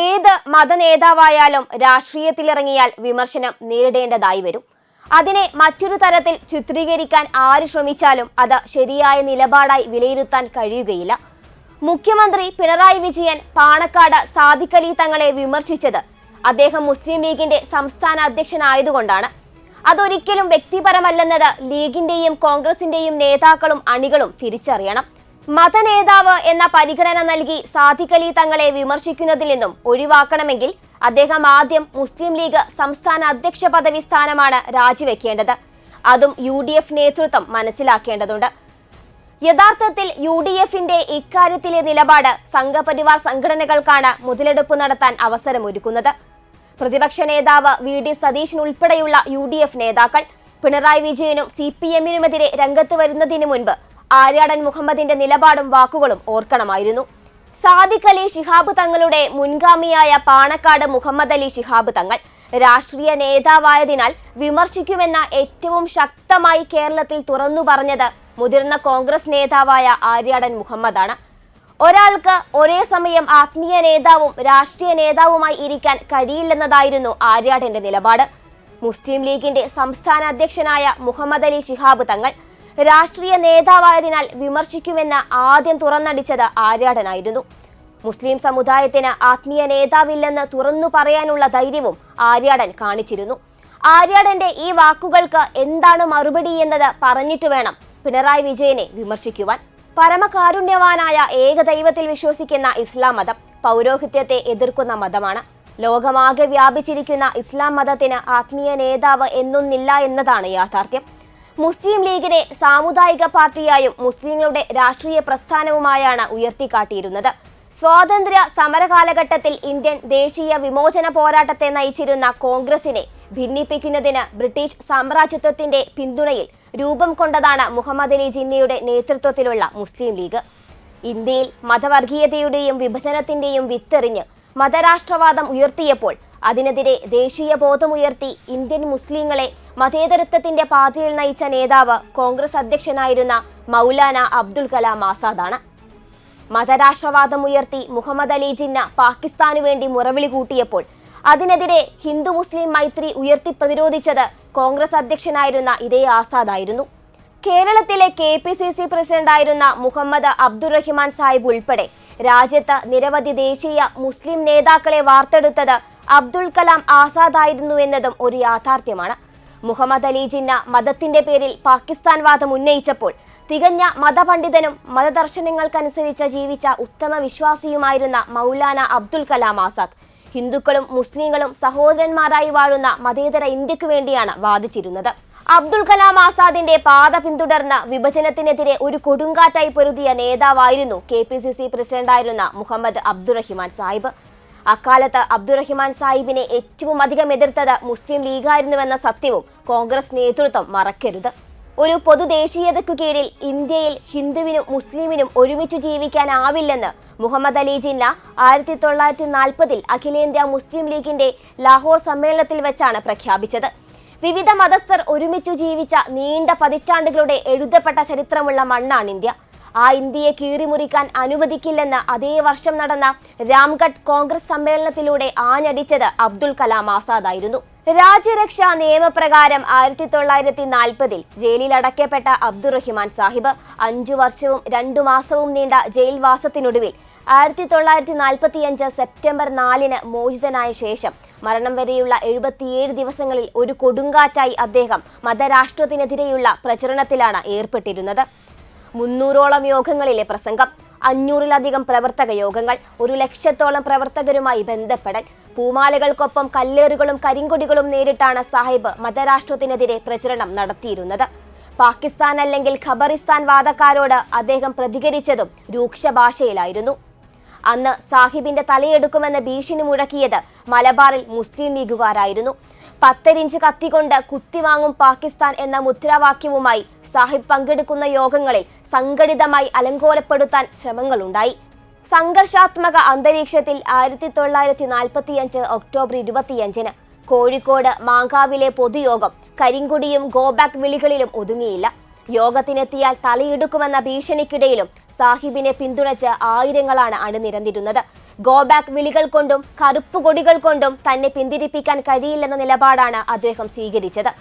ഏത് മതനേതാവായാലും രാഷ്ട്രീയത്തിലിറങ്ങിയാൽ വിമർശനം നേരിടേണ്ടതായി വരും. അതിനെ മറ്റൊരു തരത്തിൽ ചിത്രീകരിക്കാൻ ആര് ശ്രമിച്ചാലും അത് ശരിയായ നിലപാടായി വിലയിരുത്താൻ കഴിയുകയില്ല. മുഖ്യമന്ത്രി പിണറായി വിജയൻ പാണക്കാട് സാദിഖലി തങ്ങളെ വിമർശിച്ചത് അദ്ദേഹം മുസ്ലിം ലീഗിന്റെ സംസ്ഥാന അധ്യക്ഷനായതുകൊണ്ടാണ്. അതൊരിക്കലും വ്യക്തിപരമല്ലെന്നത് ലീഗിന്റെയും കോൺഗ്രസിന്റെയും നേതാക്കളും അണികളും തിരിച്ചറിയണം. മതനേതാവ് എന്ന പരിഗണന നൽകി സാദിഖലി തങ്ങളെ വിമർശിക്കുന്നതിൽ നിന്നും ഒഴിവാക്കണമെങ്കിൽ അദ്ദേഹം ആദ്യം മുസ്ലിം ലീഗ് സംസ്ഥാന അധ്യക്ഷ പദവി സ്ഥാനമാണ് രാജിവെക്കേണ്ടത്. അതും യു ഡി എഫ് നേതൃത്വം മനസ്സിലാക്കേണ്ടതുണ്ട്. യഥാർത്ഥത്തിൽ യു ഡി എഫിന്റെ ഇക്കാര്യത്തിലെ നിലപാട് സംഘപരിവാർ സംഘടനകൾക്കാണ് മുതലെടുപ്പ് നടത്താൻ അവസരമൊരുക്കുന്നത്. പ്രതിപക്ഷ നേതാവ് വി ഡി സതീശൻ ഉൾപ്പെടെയുള്ള യു ഡി എഫ് നേതാക്കൾ പിണറായി വിജയനും സി പി എമ്മിനുമെതിരെ രംഗത്ത് വരുന്നതിന് മുൻപ് ആര്യാടൻ മുഹമ്മദിന്റെ നിലപാടും വാക്കുകളും ഓർക്കണമായിരുന്നു. സാദിഖ് അലി ശിഹാബ് തങ്ങളുടെ മുൻഗാമിയായ പാണക്കാട് മുഹമ്മദ് അലി ശിഹാബ് തങ്ങൾ രാഷ്ട്രീയ നേതാവായതിനാൽ വിമർശിക്കുമെന്ന ഏറ്റവും ശക്തമായി കേരളത്തിൽ തുറന്നു പറഞ്ഞത് മുതിർന്ന കോൺഗ്രസ് നേതാവായ ആര്യാടൻ മുഹമ്മദാണ്. ഒരാൾക്ക് ഒരേ സമയം ആത്മീയ നേതാവും രാഷ്ട്രീയ നേതാവുമായി ഇരിക്കാൻ കഴിയില്ലെന്നതായിരുന്നു ആര്യാടന്റെ നിലപാട്. മുസ്ലിം ലീഗിന്റെ സംസ്ഥാന അധ്യക്ഷനായ മുഹമ്മദ് അലി ശിഹാബ് തങ്ങൾ രാഷ്ട്രീയ നേതാവായതിനാൽ വിമർശിക്കുമെന്ന് ആദ്യം തുറന്നടിച്ചത് ആര്യാടനായിരുന്നു. മുസ്ലിം സമുദായത്തിന് ആത്മീയ നേതാവില്ലെന്ന് തുറന്നു പറയാനുള്ള ധൈര്യവും ആര്യാടൻ കാണിച്ചിരുന്നു. ആര്യാടന്റെ ഈ വാക്കുകൾക്ക് എന്താണ് മറുപടി എന്നത് പറഞ്ഞിട്ട് വേണം പിണറായി വിജയനെ വിമർശിക്കുവാൻ. പരമകാരുണ്യവാനായ ഏകദൈവത്തിൽ വിശ്വസിക്കുന്ന ഇസ്ലാം മതം പൗരോഹിത്യത്തെ എതിർക്കുന്ന മതമാണ്. ലോകമാകെ വ്യാപിച്ചിരിക്കുന്ന ഇസ്ലാം മതത്തിന് ആത്മീയ നേതാവ് എന്നൊന്നില്ല എന്നതാണ് യാഥാർത്ഥ്യം. മുസ്ലിം ലീഗിനെ സാമുദായിക പാർട്ടിയായും മുസ്ലിങ്ങളുടെ രാഷ്ട്രീയ പ്രസ്ഥാനവുമായാണ് ഉയർത്തിക്കാട്ടിയിരുന്നത്. സ്വാതന്ത്ര്യ സമര കാലഘട്ടത്തിൽ ഇന്ത്യൻ ദേശീയ വിമോചന പോരാട്ടത്തെ നയിച്ചിരുന്ന കോൺഗ്രസിനെ ഭിന്നിപ്പിക്കുന്നതിന് ബ്രിട്ടീഷ് സാമ്രാജ്യത്വത്തിന്റെ പിന്തുണയിൽ രൂപം കൊണ്ടതാണ് മുഹമ്മദ് അലി ജിന്നയുടെ നേതൃത്വത്തിലുള്ള മുസ്ലിം ലീഗ്. ഇന്ത്യയിൽ മതവർഗീയതയുടെയും വിഭജനത്തിന്റെയും വിത്തെറിഞ്ഞ് മതരാഷ്ട്രവാദം ഉയർത്തിയപ്പോൾ അതിനെതിരെ ദേശീയ ബോധമുയർത്തി ഇന്ത്യൻ മുസ്ലിങ്ങളെ മതേതരത്വത്തിന്റെ പാതയിൽ നയിച്ച നേതാവ് കോൺഗ്രസ് അധ്യക്ഷനായിരുന്ന മൗലാന അബ്ദുൽ കലാം ആസാദാണ്. മതരാഷ്ട്രവാദമുയർത്തി മുഹമ്മദ് അലി ജിന്ന പാകിസ്ഥാനു വേണ്ടി മുറവിളി കൂട്ടിയപ്പോൾ അതിനെതിരെ ഹിന്ദു മുസ്ലിം മൈത്രി ഉയർത്തി പ്രതിരോധിച്ചത് കോൺഗ്രസ് അധ്യക്ഷനായിരുന്ന ഇതേ ആസാദായിരുന്നു. കേരളത്തിലെ കെ പി സി സി പ്രസിഡന്റായിരുന്ന മുഹമ്മദ് അബ്ദുറഹിമാൻ സാഹിബ് ഉൾപ്പെടെ രാജ്യത്ത് നിരവധി ദേശീയ മുസ്ലിം നേതാക്കളെ വാർത്തെടുത്തത് അബ്ദുൽ കലാം ആസാദായിരുന്നു എന്നതും ഒരു യാഥാർത്ഥ്യമാണ്. മുഹമ്മദ് അലി ജിന്ന മതത്തിന്റെ പേരിൽ പാകിസ്ഥാൻ വാദം ഉന്നയിച്ചപ്പോൾ തികഞ്ഞ മതപണ്ഡിതനും മതദർശനങ്ങൾക്കനുസരിച്ച് ജീവിച്ച ഉത്തമ വിശ്വാസിയുമായിരുന്ന മൗലാന അബ്ദുൽ കലാം ആസാദ്. ഹിന്ദുക്കളും മുസ്ലിങ്ങളും സഹോദരന്മാരായി വാഴുന്ന മതേതര ഇന്ത്യയ്ക്ക് വേണ്ടിയാണ് വാദിച്ചിരുന്നത്. അബ്ദുൽ കലാം ആസാദിന്റെ പാത പിന്തുടർന്ന് വിഭജനത്തിനെതിരെ ഒരു കൊടുങ്കാറ്റായി പൊരുതിയ നേതാവായിരുന്നു കെ പി സി സി പ്രസിഡന്റായിരുന്ന മുഹമ്മദ് അബ്ദുറഹിമാൻ സാഹിബ്. അക്കാലത്ത് അബ്ദുറഹിമാൻ സാഹിബിനെ ഏറ്റവും അധികം എതിർത്തത് മുസ്ലിം ലീഗായിരുന്നുവെന്ന സത്യവും കോൺഗ്രസ് നേതൃത്വം മറക്കരുത്. ഒരു പൊതുദേശീയതയ്ക്കു കീഴിൽ ഇന്ത്യയിൽ ഹിന്ദുവിനും മുസ്ലിമിനും ഒരുമിച്ച് ജീവിക്കാനാവില്ലെന്ന് മുഹമ്മദ് അലി ജിന്ന ആയിരത്തി തൊള്ളായിരത്തി നാൽപ്പതിൽ അഖിലേന്ത്യാ മുസ്ലിം ലീഗിന്റെ ലാഹോർ സമ്മേളനത്തിൽ വെച്ചാണ് പ്രഖ്യാപിച്ചത്. വിവിധ മതസ്ഥർ ഒരുമിച്ചു ജീവിച്ച നീണ്ട പതിറ്റാണ്ടുകളുടെ എഴുതപ്പെട്ട ചരിത്രമുള്ള മണ്ണാണ് ഇന്ത്യ. ആ ഇന്ത്യയെ കീറിമുറിക്കാൻ അനുവദിക്കില്ലെന്ന് അതേ വർഷം നടന്ന രാംഘട്ട് കോൺഗ്രസ് സമ്മേളനത്തിലൂടെ ആഞ്ഞടിച്ചത് അബ്ദുൽ കലാം ആസാദായിരുന്നു. രാജ്യരക്ഷാ നിയമപ്രകാരം ആയിരത്തി തൊള്ളായിരത്തി നാൽപ്പതിൽ ജയിലിൽ അടയ്ക്കപ്പെട്ട അബ്ദുറഹിമാൻ സാഹിബ് അഞ്ചു വർഷവും രണ്ടു മാസവും നീണ്ട ജയിൽവാസത്തിനൊടുവിൽ ആയിരത്തി തൊള്ളായിരത്തി നാൽപ്പത്തിയഞ്ച് സെപ്റ്റംബർ നാലിന് മോചിതനായ ശേഷം മരണം വരെയുള്ള എഴുപത്തിയേഴ് ദിവസങ്ങളിൽ ഒരു കൊടുങ്കാറ്റായി അദ്ദേഹം മതരാഷ്ട്രത്തിനെതിരെയുള്ള പ്രചരണത്തിലാണ് ഏർപ്പെട്ടിരുന്നത്. മുന്നൂറോളം യോഗങ്ങളിലെ പ്രസംഗം. അഞ്ഞൂറിലധികം പ്രവർത്തക യോഗങ്ങൾ ഒരു ലക്ഷത്തോളം പ്രവർത്തകരുമായി ബന്ധപ്പെടൽ. പൂമാലകൾക്കൊപ്പം കല്ലേറുകളും കരിങ്കൊടികളും നേരിട്ടാണ് സാഹിബ് മതരാഷ്ട്രത്തിനെതിരെ പ്രചരണം നടത്തിയിരുന്നത്. പാകിസ്ഥാൻ അല്ലെങ്കിൽ ഖബറിസ്ഥാൻ വാദക്കാരോട് അദ്ദേഹം പ്രതികരിച്ചതും രൂക്ഷ ഭാഷയിലായിരുന്നു. അന്ന് സാഹിബിന്റെ തലയെടുക്കുമെന്ന ഭീഷണി മുഴക്കിയത് മലബാറിൽ മുസ്ലിം ലീഗുകാരായിരുന്നു. പത്തരിഞ്ച് കത്തികൊണ്ട് കുത്തിവാങ്ങും പാകിസ്ഥാൻ എന്ന മുദ്രാവാക്യവുമായി സാഹിബ് പങ്കെടുക്കുന്ന യോഗങ്ങളിൽ സംഘടിതമായി അലങ്കോലപ്പെടുത്താൻ ശ്രമങ്ങളുണ്ടായി. സംഘർഷാത്മക അന്തരീക്ഷത്തിൽ ആയിരത്തി തൊള്ളായിരത്തി നാൽപ്പത്തിയഞ്ച് ഒക്ടോബർ ഇരുപത്തിയഞ്ചിന് കോഴിക്കോട് മാങ്കാവിലെ പൊതുയോഗം കരിങ്കുടിയും ഗോബാക്ക് വിളികളിലും ഒതുങ്ങിയില്ല. യോഗത്തിനെത്തിയാൽ തലയെടുക്കുമെന്ന ഭീഷണിക്കിടയിലും സാഹിബിനെ പിന്തുണച്ച് ആയിരങ്ങളാണ് അണിനിരന്നിരുന്നത്. ഗോബാക്ക് വിളികൾ കൊണ്ടും കറുപ്പ് കൊടികൾ കൊണ്ടും തന്നെ പിന്തിരിപ്പിക്കാൻ കഴിയില്ലെന്ന നിലപാടാണ് അദ്ദേഹം സ്വീകരിച്ചത്.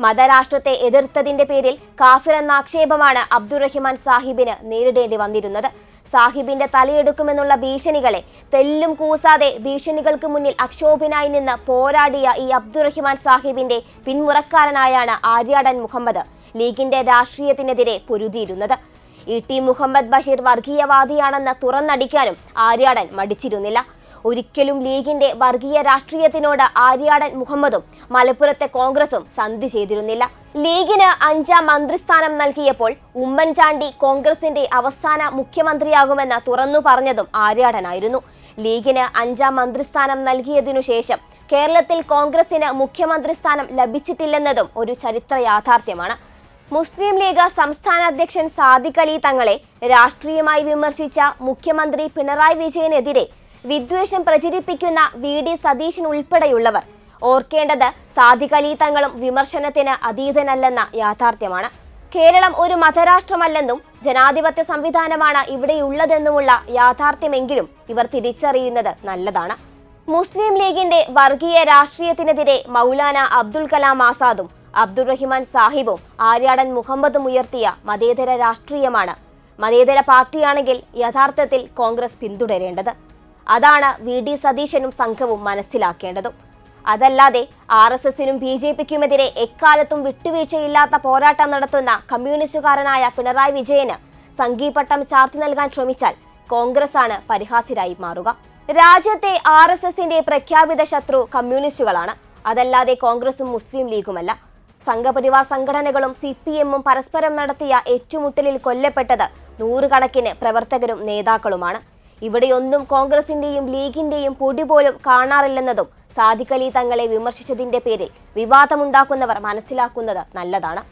മതരാഷ്ട്രത്തെ എതിർത്തതിന്റെ പേരിൽ കാഫിർ എന്ന ആക്ഷേപമാണ് അബ്ദുറഹിമാൻ സാഹിബിന് നേരിടേണ്ടി വന്നിരുന്നത്. സാഹിബിന്റെ തലയെടുക്കുമെന്നുള്ള ഭീഷണികളെ തെല്ലും കൂസാതെ ഭീഷണികൾക്ക് മുന്നിൽ അക്ഷോഭിനായി നിന്ന് പോരാടിയ ഈ അബ്ദുറഹിമാൻ സാഹിബിന്റെ പിന്മുറക്കാരനായാണ് ആര്യാടൻ മുഹമ്മദ് ലീഗിന്റെ രാഷ്ട്രീയത്തിനെതിരെ പൊരുതിയിരുന്നത്. ഇ ടി മുഹമ്മദ് ബഷീർ വർഗീയവാദിയാണെന്ന് തുറന്നടിക്കാനും ആര്യാടൻ മടിച്ചിരുന്നില്ല. ഒരിക്കലും ലീഗിന്റെ വർഗീയ രാഷ്ട്രീയത്തിനോട് ആര്യാടൻ മുഹമ്മദും മലപ്പുറത്തെ കോൺഗ്രസും സന്ധി ചെയ്തിരുന്നില്ല. ലീഗിന് അഞ്ചാം മന്ത്രിസ്ഥാനം നൽകിയപ്പോൾ ഉമ്മൻചാണ്ടി കോൺഗ്രസിന്റെ അവസാന മുഖ്യമന്ത്രിയാകുമെന്ന് തുറന്നു പറഞ്ഞതും ആര്യാടനായിരുന്നു. ലീഗിന് അഞ്ചാം മന്ത്രിസ്ഥാനം നൽകിയതിനു ശേഷം കേരളത്തിൽ കോൺഗ്രസിന് മുഖ്യമന്ത്രി സ്ഥാനം ലഭിച്ചിട്ടില്ലെന്നതും ഒരു ചരിത്ര യാഥാർത്ഥ്യമാണ്. മുസ്ലിം ലീഗ് സംസ്ഥാന അധ്യക്ഷൻ സാദിഖ് അലി തങ്ങളെ രാഷ്ട്രീയമായി വിമർശിച്ച മുഖ്യമന്ത്രി പിണറായി വിജയനെതിരെ വിദ്വേഷം പ്രചരിപ്പിക്കുന്ന വി ഡി സതീശൻ ഉൾപ്പെടെയുള്ളവർ ഓർക്കേണ്ടത് സാദിഖ് അലി തങ്ങളും വിമർശനത്തിന് അതീതനല്ലെന്ന യാഥാർത്ഥ്യമാണ്. കേരളം ഒരു മതരാഷ്ട്രമല്ലെന്നും ജനാധിപത്യ സംവിധാനമാണ് ഇവിടെയുള്ളതെന്നുമുള്ള യാഥാർത്ഥ്യമെങ്കിലും ഇവർ തിരിച്ചറിയുന്നത് നല്ലതാണ്. മുസ്ലിം ലീഗിന്റെ വർഗീയ രാഷ്ട്രീയത്തിനെതിരെ മൗലാന അബ്ദുൽ കലാം ആസാദും അബ്ദുറഹിമാൻ സാഹിബും ആര്യാടൻ മുഹമ്മദും ഉയർത്തിയ മതേതര രാഷ്ട്രീയമാണ്. മതേതര പാർട്ടിയാണെങ്കിൽ യഥാർത്ഥത്തിൽ കോൺഗ്രസ് പിന്തുടരേണ്ടത്. അതാണ് വി ഡി സതീശനും സംഘവും മനസ്സിലാക്കേണ്ടതും. അതല്ലാതെ ആർ എസ് എസിനും ബി ജെ പിക്കുമെതിരെ എക്കാലത്തും വിട്ടുവീഴ്ചയില്ലാത്ത പോരാട്ടം നടത്തുന്ന കമ്മ്യൂണിസ്റ്റുകാരനായ പിണറായി വിജയന് സംഘീപട്ടം ചാർത്തി നൽകാൻ ശ്രമിച്ചാൽ കോൺഗ്രസ് ആണ് പരിഹാസ്യരായി മാറുക. രാജ്യത്തെ ആർ എസ് എസിന്റെ പ്രഖ്യാപിത ശത്രു കമ്മ്യൂണിസ്റ്റുകളാണ്. അതല്ലാതെ കോൺഗ്രസും മുസ്ലിം ലീഗുമല്ല. സംഘപരിവാർ സംഘടനകളും സി പി എമ്മും പരസ്പരം നടത്തിയ ഏറ്റുമുട്ടലിൽ കൊല്ലപ്പെട്ടത് നൂറുകണക്കിന് പ്രവർത്തകരും നേതാക്കളുമാണ്. ഇവിടെയൊന്നും കോൺഗ്രസിന്റെയും ലീഗിന്റെയും പൊടി പോലും കാണാറില്ലെന്നതും സാദിഖ് അലി തങ്ങളെ വിമർശിച്ചതിന്റെ പേരിൽ വിവാദമുണ്ടാക്കുന്നവർ മനസ്സിലാക്കുന്നത് നല്ലതാണ്.